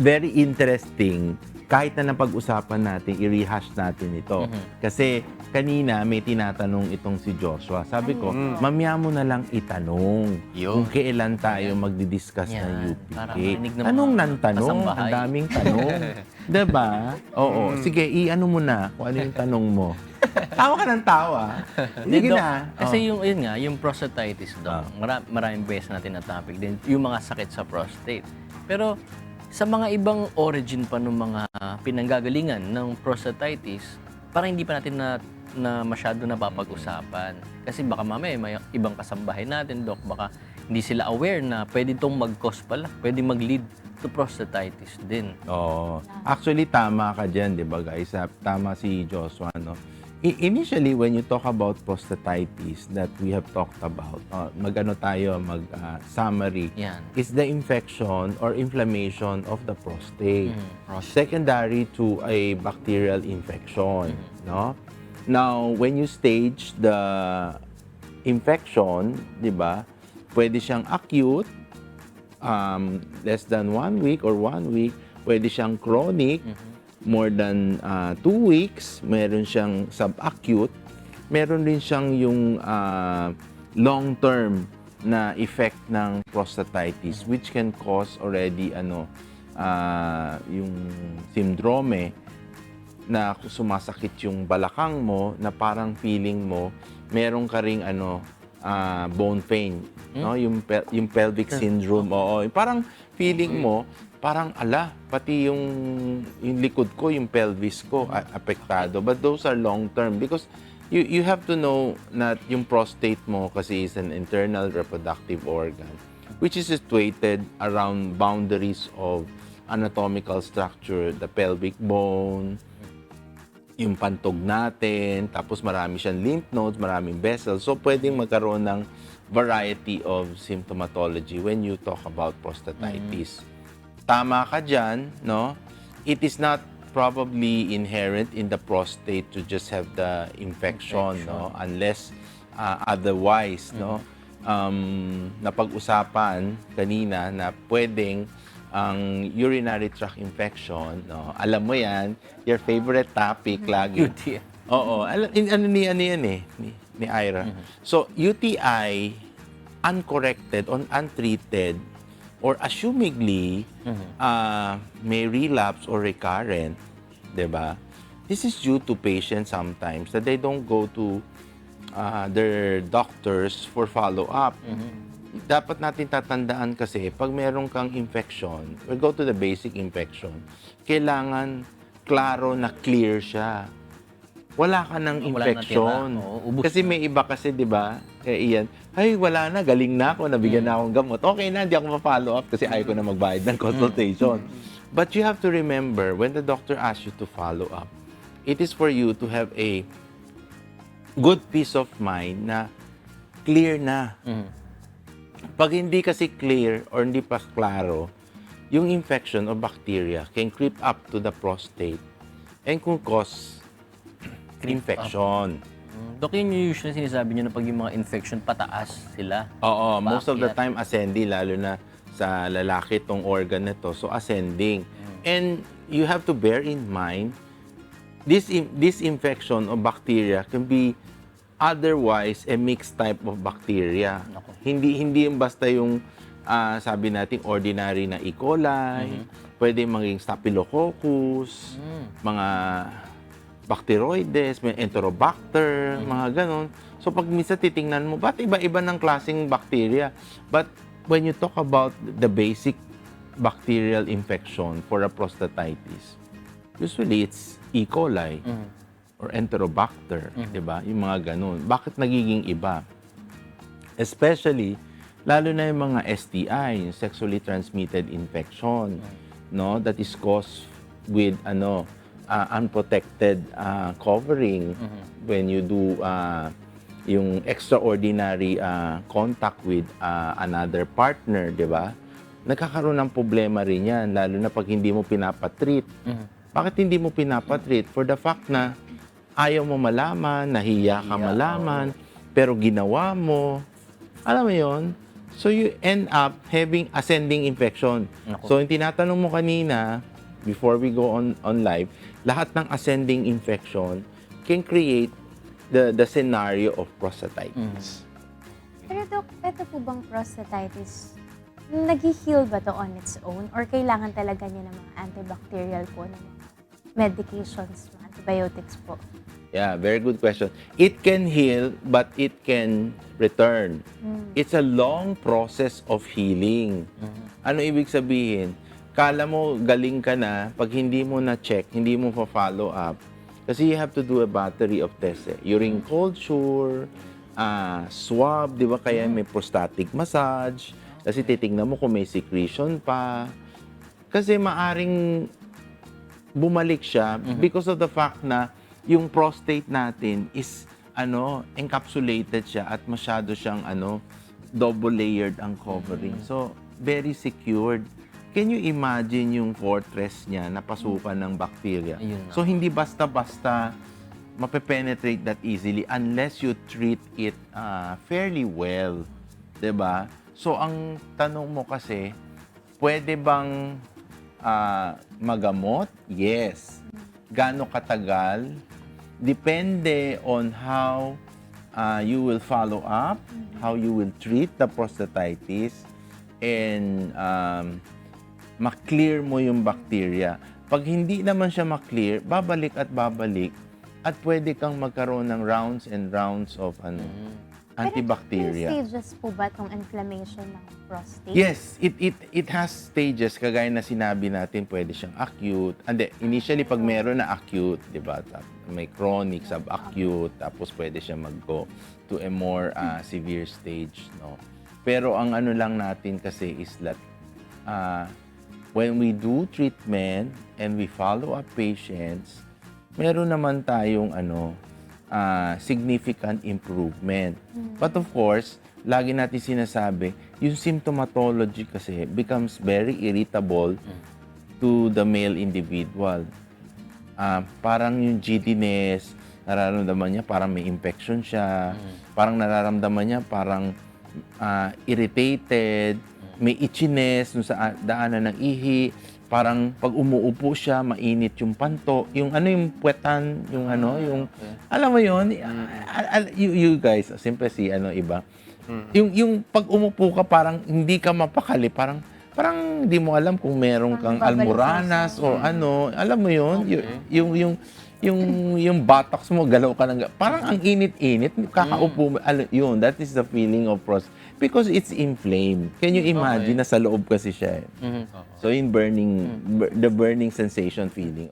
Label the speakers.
Speaker 1: very interesting kahit na napag-usapan natin, i-rehash natin ito. Kasi kanina may tinatanong itong si Joshua. Sabi ko, mamaya mo na lang itanong
Speaker 2: Yun.
Speaker 1: kung kailan tayo magdi-discuss ng
Speaker 3: Yan,
Speaker 1: UPK.
Speaker 3: ng
Speaker 1: Anong
Speaker 3: mga
Speaker 1: nang tanong?
Speaker 3: kasambahay.
Speaker 1: Ang daming tanong. diba? Oo. Sige, i-ano mo na kung ano yung tanong mo. tawa ka ng tawa.
Speaker 3: Hindi,
Speaker 1: na.
Speaker 3: Kasi
Speaker 1: Oh.
Speaker 3: yung, yun nga, yung prostatitis, Doc,
Speaker 1: Ah.
Speaker 3: mara- maraming beses natin na topic din, yung mga sakit sa prostate. Pero sa mga ibang origin pa ng mga pinanggagalingan ng prostatitis, parang hindi pa natin na, na masyado napapag-usapan. Kasi baka mamaya may ibang kasambahay natin, Doc, baka hindi sila aware na pwede itong mag-cause pala, pwede mag-lead to prostatitis din.
Speaker 1: Oo. Actually, tama ka dyan, di ba guys? Tama si Joshua, no? Initially, when you talk about prostatitis that we have talked about, uh, mag-ano tayo, mag-summary,
Speaker 3: Yan.
Speaker 1: is the infection or inflammation of the prostate.
Speaker 3: Mhm.
Speaker 1: Secondary to a bacterial infection, no? Now, when you stage the infection, di ba, pwede siyang acute, um, less than one week or one week. Pwede siyang chronic, more than uh, two weeks. Meron siyang subacute. Meron din siyang yung uh, long-term na effect ng prostatitis which can cause already ano uh, yung syndrome na sumasakit yung balakang mo na parang feeling mo meron ka ring ano ah, bone pain no yung pel- yung pelvic syndrome oo parang feeling mo parang ala pati yung yung likod ko yung pelvis ko apektado but those are long term because you you have to know that yung prostate mo kasi is an internal reproductive organ which is situated around boundaries of anatomical structure the pelvic bone yung pantog natin, tapos marami siyang lymph nodes, maraming vessels. So, pwedeng magkaroon ng variety of symptomatology when you talk about prostatitis. Tama ka dyan, no? It is not probably inherent in the prostate to just have the infection, no? Unless uh, otherwise, no? Um, napag-usapan kanina na pwedeng ang urinary tract infection, no? Alam mo 'yan, your favorite topic lagi.
Speaker 3: UTI.
Speaker 1: Oo, alam ano ni ano yan eh, ni, ni Ira. So, UTI uncorrected or untreated or assumingly uh, may relapse or recurrent, 'di ba? This is due to patients sometimes that they don't go to uh, their doctors for follow-up dapat natin tatandaan kasi pag meron kang infection, we go to the basic infection, kailangan klaro na clear siya. Wala ka ng
Speaker 3: Wala
Speaker 1: infection.
Speaker 3: natira. Oo,
Speaker 1: kasi
Speaker 3: na.
Speaker 1: may iba kasi, di ba, eh, iyan, ay, wala na, galing na ako, nabigyan na akong gamot. Okay na, hindi ako ma-follow up kasi ayaw ko na magbayad ng consultation. But you have to remember, when the doctor asks you to follow up, it is for you to have a good peace of mind na clear na. Pag hindi kasi clear or hindi pa klaro, yung infection or bacteria can creep up to the prostate and can cause infection.
Speaker 3: Mm, Dok, yun yung usually sinasabi nyo na pag yung mga infection pataas sila.
Speaker 1: Oo, most of the time ascending, lalo na sa lalaki tong organ na to. So ascending. And you have to bear in mind, this, in- this infection or bacteria can be otherwise a mixed type of bacteria.
Speaker 3: Nako.
Speaker 1: Hindi hindi yung basta yung ah, sabi natin ordinary na E. coli, pwede maging staphylococcus, mga bacteroides, may enterobacter, mga ganon. So pag minsan titingnan mo, ba't iba-iba ng klaseng bacteria? But when you talk about the basic bacterial infection for a prostatitis, usually it's E. coli or enterobacter, 'di ba? Yung mga ganun. Bakit nagiging iba? Especially lalo na yung mga STI, yung sexually transmitted infection, no? That is caused with ano uh, unprotected uh, covering when you do uh, yung extraordinary uh, contact with uh, another partner, 'di ba? Nagkakaroon ng problema rin 'yan lalo na pag hindi mo pinapatreat. Bakit hindi mo pinapatreat? For the fact na ayaw mo malaman, nahiya ka
Speaker 3: Nahiya,
Speaker 1: malaman, pero ginawa mo. Alam mo yon So you end up having ascending infection.
Speaker 3: Naku.
Speaker 1: So yung tinatanong mo kanina, before we go on on live, lahat ng ascending infection can create the the scenario of prostatitis.
Speaker 2: Pero Dok, ito po bang prostatitis, nag-heal ba to on its own? Or kailangan talaga niya ng mga antibacterial po, ng mga medications, mga antibiotics po?
Speaker 1: Yeah, very good question. It can heal, but it can return. It's a long process of healing. Ano ibig sabihin? Kala mo galing ka na, pag hindi mo na-check, hindi mo pa-follow up, kasi you have to do a battery of tests. Eh. Urine culture, ah, swab, di ba? Kaya may prostatic massage. Kasi titingnan mo kung may secretion pa. Kasi maaring bumalik siya because of the fact na yung prostate natin is ano encapsulated siya at masyado siyang ano double layered ang covering. So very secured. Can you imagine yung fortress niya napasukan ng bacteria? So hindi basta-basta mape-penetrate that easily unless you treat it ah, fairly well. 'Di ba? So ang tanong mo kasi, pwede bang ah, magamot? Yes. Gaano katagal? Depende on how ah, you will follow up, how you will treat the prostatitis, and um, maklear mo yung bacteria. Pag hindi naman siya maklear, babalik at babalik at pwede kang magkaroon ng rounds and rounds of ano, antibacteria.
Speaker 2: May stages po ba itong inflammation ng prostate?
Speaker 1: Yes, it it it has stages kagaya na sinabi natin, pwede siyang acute. Ande, initially pag meron na acute, 'di ba? May chronic, subacute, tapos pwede siya mag-go to a more ah, severe stage, no. Pero ang ano lang natin kasi is that ah, when we do treatment and we follow up patients, meron naman tayong ano ah, significant improvement. But of course, lagi natin sinasabi, yung symptomatology kasi becomes very irritable to the male individual. Ah, parang yung giddiness, nararamdaman niya parang may infection siya, parang nararamdaman niya parang ah, irritated, may itchiness dun sa a- daanan ng ihi, parang pag umuupo siya, mainit yung panto, yung ano yung puwetan, yung ano, yung, alam mo yun, ah, ah, you, you guys, siyempre si ano iba, yung, yung pag umupo ka, parang hindi ka mapakali, parang, parang hindi mo alam kung meron kang almoranas o ano, alam mo yun,
Speaker 3: Okay.
Speaker 1: yung, yung, yung, yung, buttocks mo, galaw ka ng, ga- parang ang init-init, kakaupo mo, alam, yun, that is the feeling of prostate. Because it's inflamed. Can you imagine,
Speaker 3: Okay.
Speaker 1: nasa loob kasi siya eh.
Speaker 3: Mhm.
Speaker 1: So, yung burning, bur- the burning sensation feeling.